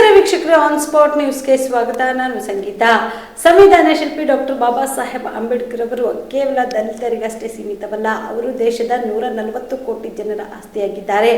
இருக்கிற ವೀಕ್ಷಕರೇ on spot ನ್ಯೂಸ್ಗೆ ಸ್ವಾಗತ. ನಾನು ಸಂಗೀತ. ಸಂವಿಧಾನ ಶಿಲ್ಪಿ ಡಾಕ್ಟರ್ ಬಾಬಾ ಸಾಹೇಬ್ ಅಂಬೇಡ್ಕರ್ ಅವರು ಕೇವಲ ದಲಿತರಿಗಷ್ಟೇ ಸೀಮಿತವಲ್ಲ, ಅವರು ದೇಶದ ನೂರ ನಲವತ್ತು ಕೋಟಿ ಜನರ ಆಸ್ತಿಯಾಗಿದ್ದಾರೆ.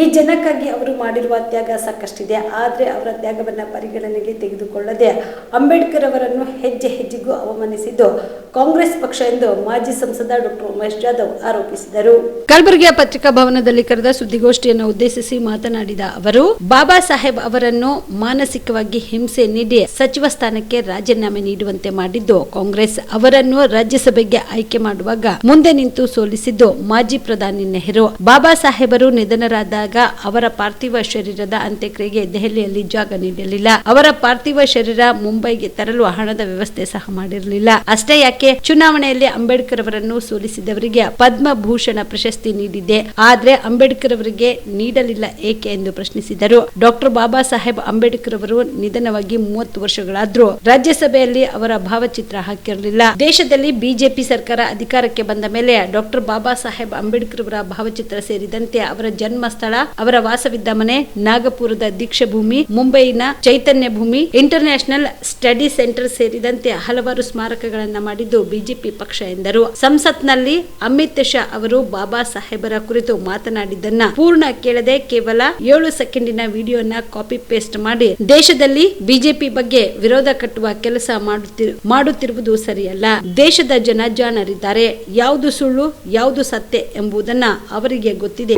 ಈ ಜನಕ್ಕಾಗಿ ಅವರು ಮಾಡಿರುವ ತ್ಯಾಗ ಸಾಕಷ್ಟಿದೆ, ಆದರೆ ಅವರ ತ್ಯಾಗವನ್ನು ಪರಿಗಣನೆಗೆ ತೆಗೆದುಕೊಳ್ಳದೆ ಅಂಬೇಡ್ಕರ್ ಅವರನ್ನು ಹೆಜ್ಜೆ ಹೆಜ್ಜೆಗೂ ಅವಮಾನಿಸಿದ್ದು ಕಾಂಗ್ರೆಸ್ ಪಕ್ಷ ಎಂದು ಮಾಜಿ ಸಂಸದ ಡಾಕ್ಟರ್ ಉಮೇಶ್ ಜಾಧವ್ ಆರೋಪಿಸಿದರು. ಕಲಬುರಗಿಯ ಪತ್ರಿಕಾ ಭವನದಲ್ಲಿ ಕರೆದ ಸುದ್ದಿಗೋಷ್ಠಿಯನ್ನು ಉದ್ದೇಶಿಸಿ ಮಾತನಾಡಿದ ಅವರು, ಬಾಬಾ ಸಾಹೇಬ್ ಅವರನ್ನು ಮಾನಸಿಕವಾಗಿ ಹಿಂಸೆ ನೀಡಿ ಸಚಿವ ಸ್ಥಾನಕ್ಕೆ ರಾಜೀನಾಮೆ ನೀಡುವಂತೆ ಮಾಡಿದ್ದು ಕಾಂಗ್ರೆಸ್. ಅವರನ್ನು ರಾಜ್ಯಸಭೆಗೆ ಆಯ್ಕೆ ಮಾಡುವಾಗ ಮುಂದೆ ನಿಂತು ಸೋಲಿಸಿದ್ದು ಮಾಜಿ ಪ್ರಧಾನಿ ನೆಹರು. ಬಾಬಾ ಸಾಹೇಬರು ನಿಧನರಾದಾಗ ಅವರ ಪಾರ್ಥಿವ ಶರೀರದ ಅಂತ್ಯಕ್ರಿಯೆಗೆ ದೆಹಲಿಯಲ್ಲಿ ಜಾಗ ನೀಡಲಿಲ್ಲ. ಅವರ ಪಾರ್ಥಿವ ಶರೀರ ಮುಂಬೈಗೆ ತರಲು ಹಣದ ವ್ಯವಸ್ಥೆ ಸಹ ಮಾಡಿರಲಿಲ್ಲ. ಅಷ್ಟೇ ಯಾಕೆ? ಚುನಾವಣೆಯಲ್ಲಿ ಅಂಬೇಡ್ಕರ್ ಅವರನ್ನು ಸೋಲಿಸಿದವರಿಗೆ ಪದ್ಮಭೂಷಣ ಪ್ರಶಸ್ತಿ ನೀಡಿದೆ ಆದ್ರೆ ಅಂಬೇಡ್ಕರ್ ಅವರಿಗೆ ನೀಡಲಿಲ್ಲ ಏಕೆ ಎಂದು ಪ್ರಶ್ನಿಸಿದರು. ಡಾಕ್ಟರ್ ಬಾಬಾ ಸಾಹೇಬ್ ಅಂಬೇಡ್ಕರ್ ಅವರು ನಿಧನವಾಗಿ ಮೂವತ್ತು ವರ್ಷಗಳಾದ್ರೂ. ರಾಜ್ಯಸಭೆಯಲ್ಲಿ ಅವರ ಭಾವಚಿತ್ರ ಹಾಕಿರಲಿಲ್ಲ. ದೇಶದಲ್ಲಿ ಬಿಜೆಪಿ ಸರ್ಕಾರ ಅಧಿಕಾರಕ್ಕೆ ಬಂದ ಮೇಲೆ ಡಾಕ್ಟರ್ ಬಾಬಾ ಸಾಹೇಬ್ ಅಂಬೇಡ್ಕರ್ ಅವರ ಭಾವಚಿತ್ರ ಸೇರಿದಂತೆ ಅವರ ಜನ್ಮ ಸ್ಥಳ ಅವರ ವಾಸವಿದ್ದ ಮನೆ, ನಾಗಪುರದ ದೀಕ್ಷಾಭೂಮಿ, ಮುಂಬೈನ ಚೈತನ್ಯ ಭೂಮಿ, ಇಂಟರ್ನ್ಯಾಷನಲ್ ಸ್ಟಡಿ ಸೆಂಟರ್ ಸೇರಿದಂತೆ ಹಲವಾರು ಸ್ಮಾರಕಗಳನ್ನ ಮಾಡಿದ್ದು ಬಿಜೆಪಿ ಪಕ್ಷ ಎಂದರು. ಸಂಸತ್ನಲ್ಲಿ ಅಮಿತ್ ಶಾ ಅವರು ಬಾಬಾ ಸಾಹೇಬರ ಕುರಿತು ಮಾತನಾಡಿದ್ದನ್ನ ಪೂರ್ಣ ಕೇಳದೆ ಕೇವಲ ಏಳು ಸೆಕೆಂಡಿನ ವಿಡಿಯೋನ ಕಾಪಿ ಪೇಸ್ಟ್ ಮಾಡಿ ದೇಶದಲ್ಲಿ ಬಿಜೆಪಿ ಬಗ್ಗೆ ವಿರೋಧ ಕಟ್ಟುವ ಕೆಲಸ ಮಾಡುತ್ತಿ- ಮಾಡುತ್ತಿರುವುದು ಸರಿಯಲ್ಲ. ದೇಶದ ಜನ ಜಾಣರಿದ್ದಾರೆ. ಯಾವುದು ಸುಳ್ಳು, ಯಾವುದು ಸತ್ಯ ಎಂಬುದನ್ನ ಅವರಿಗೆ ಗೊತ್ತಿದೆ.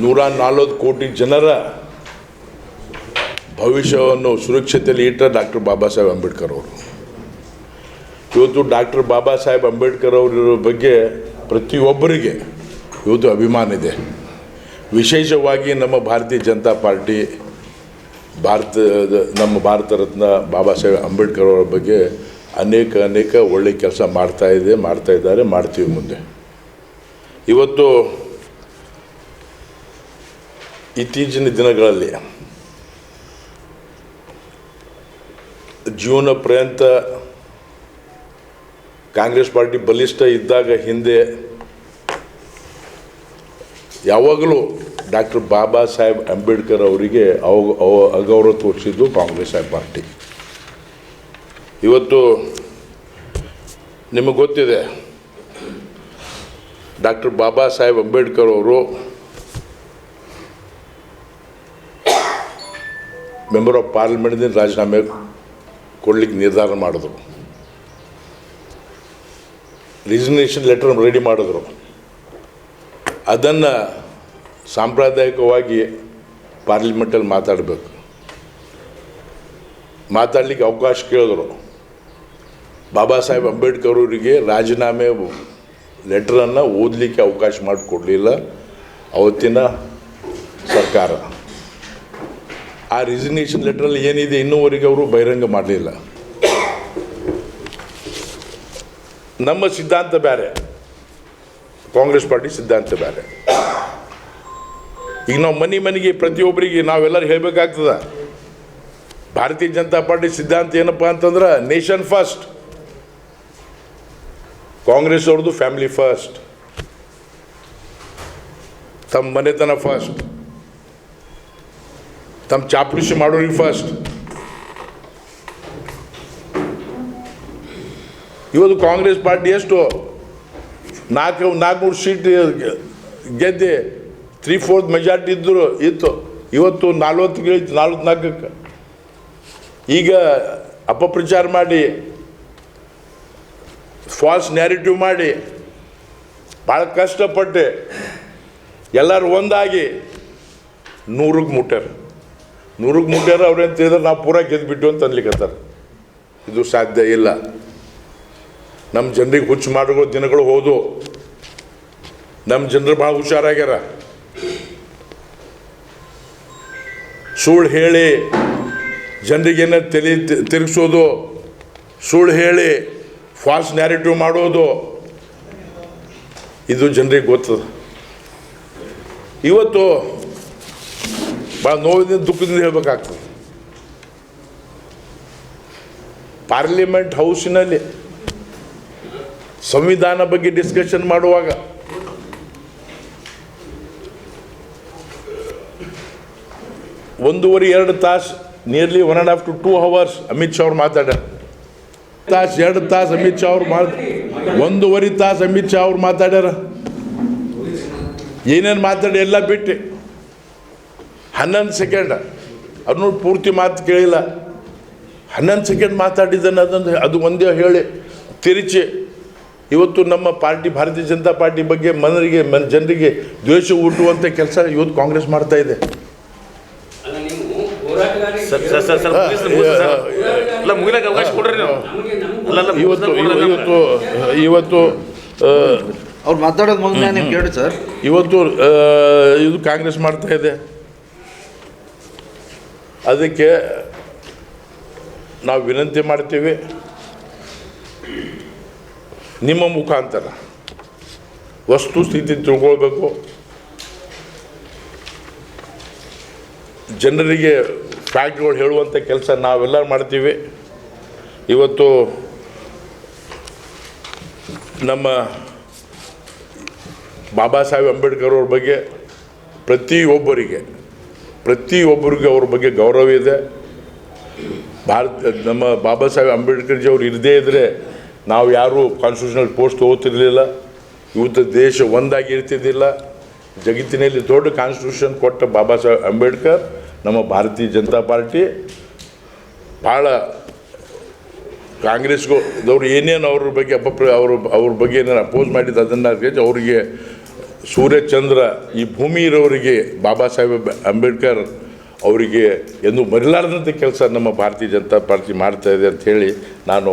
ನೂರ ನಲ್ವತ್ತು ಕೋಟಿ ಜನರ ಭವಿಷ್ಯವನ್ನು ಸುರಕ್ಷತೆಯಲ್ಲಿ ಇಟ್ಟ ಡಾಕ್ಟರ್ ಬಾಬಾ ಸಾಹೇಬ್ ಅಂಬೇಡ್ಕರ್ ಅವರು. ಇವತ್ತು ಡಾಕ್ಟರ್ ಬಾಬಾ ಸಾಹೇಬ್ ಅಂಬೇಡ್ಕರ್ ಅವರ ಬಗ್ಗೆ ಪ್ರತಿಯೊಬ್ಬರಿಗೆ ಇವತ್ತು ಅಭಿಮಾನ ಇದೆ. ವಿಶೇಷವಾಗಿ ನಮ್ಮ ಭಾರತೀಯ ಜನತಾ ಪಾರ್ಟಿ ಭಾರತದ ನಮ್ಮ ಭಾರತ ರತ್ನ ಬಾಬಾ ಸಾಹೇಬ್ ಅಂಬೇಡ್ಕರ್ ಅವರ ಬಗ್ಗೆ ಅನೇಕ ಅನೇಕ ಒಳ್ಳೆಯ ಕೆಲಸ ಮಾಡ್ತಾ ಇದೆ, ಮಾಡ್ತಾ ಇದ್ದಾರೆ, ಮಾಡ್ತೀವಿ ಮುಂದೆ. ಇವತ್ತು ಇತ್ತೀಚಿನ ದಿನಗಳಲ್ಲಿ ಜೀವನ ಪರ್ಯಂತ ಕಾಂಗ್ರೆಸ್ ಪಾರ್ಟಿ ಬಲಿಷ್ಠ ಇದ್ದಾಗ ಹಿಂದೆ ಯಾವಾಗಲೂ ಡಾಕ್ಟರ್ ಬಾಬಾ ಸಾಹೇಬ್ ಅಂಬೇಡ್ಕರ್ ಅವರಿಗೆ ಅವ ಅಗೌರವ ತೋರಿಸಿದ್ದು ಕಾಂಗ್ರೆಸ್ ಪಾರ್ಟಿ. ಇವತ್ತು ನಿಮಗೆ ಗೊತ್ತಿದೆ, ಡಾಕ್ಟರ್ ಬಾಬಾ ಸಾಹೇಬ್ ಅಂಬೇಡ್ಕರ್ ಅವರು ಮೆಂಬರ್ ಆಫ್ ಪಾರ್ಲಿಮೆಂಟ್ದಿಂದ ರಾಜೀನಾಮೆ ಕೊಡ್ಲಿಕ್ಕೆ ನಿರ್ಧಾರ ಮಾಡಿದ್ರು. ರಿಸಿಗ್ನೇಷನ್ ಲೆಟರ್ ರೆಡಿ ಮಾಡಿದ್ರು. ಅದನ್ನು ಸಾಂಪ್ರದಾಯಿಕವಾಗಿ ಪಾರ್ಲಿಮೆಂಟಲ್ಲಿ ಮಾತಾಡಬೇಕು. ಮಾತಾಡಲಿಕ್ಕೆ ಅವಕಾಶ ಕೇಳಿದ್ರು. ಬಾಬಾ ಸಾಹೇಬ್ ಅಂಬೇಡ್ಕರ್ ಅವರಿಗೆ ರಾಜೀನಾಮೆ ಲೆಟ್ರನ್ನು ಓದಲಿಕ್ಕೆ ಅವಕಾಶ ಮಾಡಿಕೊಡಲಿಲ್ಲ ಅವತ್ತಿನ ಸರ್ಕಾರ. ಆ ರಿಸಿಗ್ನೇಷನ್ ಲೆಟ್ರಲ್ಲಿ ಏನಿದೆ ಇನ್ನೂವರೆಗೆ ಅವರು ಬಹಿರಂಗ ಮಾಡಲಿಲ್ಲ. ನಮ್ಮ ಸಿದ್ಧಾಂತ ಬೇರೆ. ಕಾಂಗ್ರೆಸ್ ಪಾರ್ಟಿ ಸಿದ್ಧಾಂತ ಬೇರೆ. ಈಗ ನಾವು ಮನೆ ಮನೆಗೆ ಪ್ರತಿಯೊಬ್ಬರಿಗೆ ನಾವೆಲ್ಲರೂ ಹೇಳಬೇಕಾಗ್ತದ. ಭಾರತೀಯ ಜನತಾ ಪಾರ್ಟಿ ಸಿದ್ಧಾಂತ ಏನಪ್ಪ ಅಂತಂದ್ರೆ ನೇಷನ್ ಫಸ್ಟ್. ಕಾಂಗ್ರೆಸ್ ಅವ್ರದ್ದು ಫ್ಯಾಮಿಲಿ ಫಸ್ಟ್. ತಮ್ಮ ಮನೆತನ ಫಸ್ಟ್. ತಮ್ಮ ಚಾಪುಡಿಸಿ ಮಾಡೋರಿಗೆ ಫಸ್ಟ್. ಇವತ್ತು ಕಾಂಗ್ರೆಸ್ ಪಾರ್ಟಿ ಎಷ್ಟು? ನಾಲ್ಕು, ನಾಲ್ಕುನೂರು ಸೀಟ್ ಗೆದ್ದೆ. ತ್ರೀ ಫೋರ್ತ್ ಮೆಜಾರಿಟಿ ಇದ್ದರು ಇತ್ತು. ಇವತ್ತು ನಲ್ವತ್ತು ನಾಲ್ಕಕ್ಕೆ. ಈಗ ಅಪಪ್ರಚಾರ ಮಾಡಿ ಫಾಲ್ಸ್ ನ್ಯಾರಿಟಿವ್ ಮಾಡಿ, ಭಾಳ ಕಷ್ಟಪಟ್ಟು ಎಲ್ಲರೂ ಒಂದಾಗಿ ನೂರಕ್ಕೆ ಮುಟ್ಟಾರ ನೂರಕ್ಕೆ ಮುಟ್ಟಾರ ಅವ್ರೇನು ತಿಳಿದ್ರೆ ನಾವು ಪೂರ ಗೆದ್ದುಬಿಟ್ಟು ಅಂತ ಅನ್ಲಿಕ್ಕತ್ತಾರೆ. ಇದು ಸಾಧ್ಯ ಇಲ್ಲ. ನಮ್ಮ ಜನರಿಗೆ ಹುಚ್ಚು ಮಾಡೋ ದಿನಗಳು ಹೋದು ನಮ್ಮ ಜನರು ಭಾಳ ಹುಷಾರಾಗ್ಯಾರ. ಸುಳ್ಳು ಹೇಳಿ ಜನರಿಗೇನ ತಲೆ ತಿರುಗಿಸೋದು, ಸುಳ್ಳು ಹೇಳಿ ಫಾಲ್ಸ್ ನ್ಯಾರೇಟಿವ್ ಮಾಡೋದು, ಇದು ಜನರಿಗೆ ಗೊತ್ತದ. ಇವತ್ತು ಭಾಳ ನೋವಿನಿಂದ ದುಃಖದಿಂದ ಹೇಳಬೇಕಾಗ್ತದೆ. ಪಾರ್ಲಿಮೆಂಟ್ ಹೌಸಿನಲ್ಲಿ ಸಂವಿಧಾನ ಬಗ್ಗೆ ಡಿಸ್ಕಷನ್ ಮಾಡುವಾಗ ಒಂದೂವರೆ, ಎರಡು ತಾಸು nearly one and half to two hours Amit Shah ಅವ್ರು ಮಾತಾಡ್ಯಾರ. ತಾಸು, ಎರಡು ತಾಸು ಅಮಿತ್ ಶಾ ಅವ್ರು ಮಾತು, ಒಂದೂವರೆ ತಾಸು ಅಮಿತ್ ಶಾ ಅವ್ರು ಮಾತಾಡ್ಯಾರ. ಏನೇನು ಮಾತಾಡಿ ಎಲ್ಲ ಬಿಟ್ಟು. ಹನ್ನೊಂದು ಸೆಕೆಂಡ್ ಅವ್ರನ್ನ ಪೂರ್ತಿ ಮಾತು ಕೇಳಿಲ್ಲ. ಹನ್ನೊಂದು ಸೆಕೆಂಡ್ ಮಾತಾಡಿದ್ದಾನೆ ಅದೊಂದು ಅದು ಒಂದೇ ಹೇಳಿ ತಿರುಚಿ. ಇವತ್ತು ನಮ್ಮ ಪಾರ್ಟಿ, ಭಾರತೀಯ ಜನತಾ ಪಾರ್ಟಿ ಬಗ್ಗೆ ಮನರಿಗೆ, ಮನ್ ಜನರಿಗೆ ದ್ವೇಷ ಹುಟ್ಟುವಂಥ ಕೆಲಸ ಇವತ್ತು ಕಾಂಗ್ರೆಸ್ ಮಾಡ್ತಾ ಇದೆ. ಸರ್ ಸರ್ ಸರ್ ಸರ್ ಮುಗಿಸ್- ಮುಗಿಸ್ ಸರ್. ಅಲ್ಲ ಮುಗಿಲಕ್ಕೆ ಅವಕಾಶ ಕೊಡ್ರಿ ನೀವು. ಅಲ್ಲ ಅಲ್ಲ ಇವತ್ತು ಮುಗಿಸ್ಲಿಕ್ಕೆ ಇವ- ಕೊಡ್ರಿ. ಇವತ್ತು ಇವತ್ತು ಆ, ಅವ್ರು ಮಾತಾಡೋದು ಮೊದಲೇ ನೀವು ಕೇಳಿ ಸರ್. ಇವತ್ತು ಆ, ಇದು ಕಾಂಗ್ರೆಸ್ ಮಾಡ್ತಾ ಇದೆ. ಅದಕ್ಕೆ ನಾವು ವಿನಂತಿ ಮಾಡ್ತೀವಿ. ನಿಮ್ಮ ಮುಖಾಂತರ ವಸ್ತು ಸ್ಥಿತಿ ತಿಳ್ಕೊಳ್ಬೇಕು. ಜನರಿಗೆ ಫ್ಯಾಕ್ಟ್ಗಳು ಹೇಳುವಂಥ ಕೆಲಸ ನಾವೆಲ್ಲ ಮಾಡ್ತೀವಿ. ಇವತ್ತು ನಮ್ಮ ಬಾಬಾ ಸಾಹೇಬ್ ಅಂಬೇಡ್ಕರ್ ಅವ್ರ ಬಗ್ಗೆ ಪ್ರತಿಯೊಬ್ಬರಿಗೆ ಪ್ರತಿಯೊಬ್ಬರಿಗೆ ಅವ್ರ ಬಗ್ಗೆ ಗೌರವ ಇದೆ. ಭಾರತ, ನಮ್ಮ ಬಾಬಾ ಸಾಹೇಬ್ ಅಂಬೇಡ್ಕರ್ಜಿ ಅವ್ರು ಇರದೇ ಇದ್ದರೆ ನಾವು ಯಾರೂ ಕಾನ್ಸ್ಟಿಟ್ಯೂಷನಲ್ ಪೋಸ್ಟ್ ತೊಗೋತಿರ್ಲಿಲ್ಲ. ಇವತ್ತು ದೇಶ ಒಂದಾಗಿ ಇರ್ತಿದ್ದಿಲ್ಲ ಜಗತ್ತಿನಲ್ಲಿ ದೊಡ್ಡ ಕಾನ್ಸ್ಟಿಟ್ಯೂಷನ್ ಕೊಟ್ಟ ಬಾಬಾ ಸಾಹೇಬ್ ಅಂಬೇಡ್ಕರ್. ನಮ್ಮ ಭಾರತೀಯ ಜನತಾ ಪಾರ್ಟಿ ಭಾಳ ಕಾಂಗ್ರೆಸ್ಗೂ ಅವರು ಏನೇನು ಅವ್ರ ಬಗ್ಗೆ ಅಪಪ್ರ, ಅವರು ಅವ್ರ ಬಗ್ಗೆ ಏನೇನು ಅಪೋಸ್ ಮಾಡಿದ್ದು ಅದನ್ನು ಅವರಿಗೆ ಸೂರ್ಯಚಂದ್ರ ಈ ಭೂಮಿ ಇರೋರಿಗೆ, ಬಾಬಾ ಸಾಹೇಬ್ ಅಂಬೇಡ್ಕರ್ ಅವರಿಗೆ ಎಂದು ಮರಿಲಾರದಂಥ ಕೆಲಸ ನಮ್ಮ ಭಾರತೀಯ ಜನತಾ ಪಾರ್ಟಿ ಮಾಡ್ತಾ ಇದೆ ಅಂತ ಹೇಳಿ ನಾನು